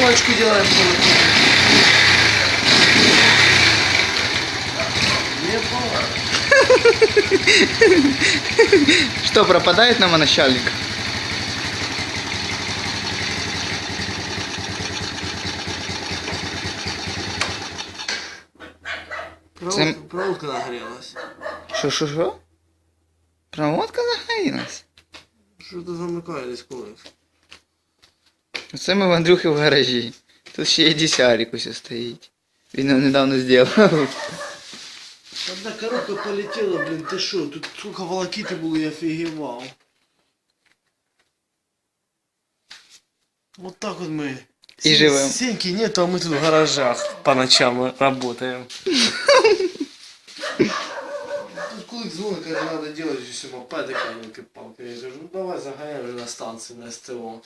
Полочку делаем. Что, пропадает нам начальник? Проводка, проводка нагрелась. Що, що, що? Проводка загорілась. Что-то замыкает десь колес. Оце ми в Андрюхи в гаражі. Тут ще є десятик усе стоїть. Він його недавно зробив. Одна коробка полетела, блин, ты шо? Тут сколько волокиты было, я офигевал. Вот так вот мы. И живем. Сеньки нету, а мы тут в гаражах по ночам работаем. Тут кулик звонит, когда надо делать все мопеды, палки Я говорю, ну давай загоняем уже на станции, на СТО.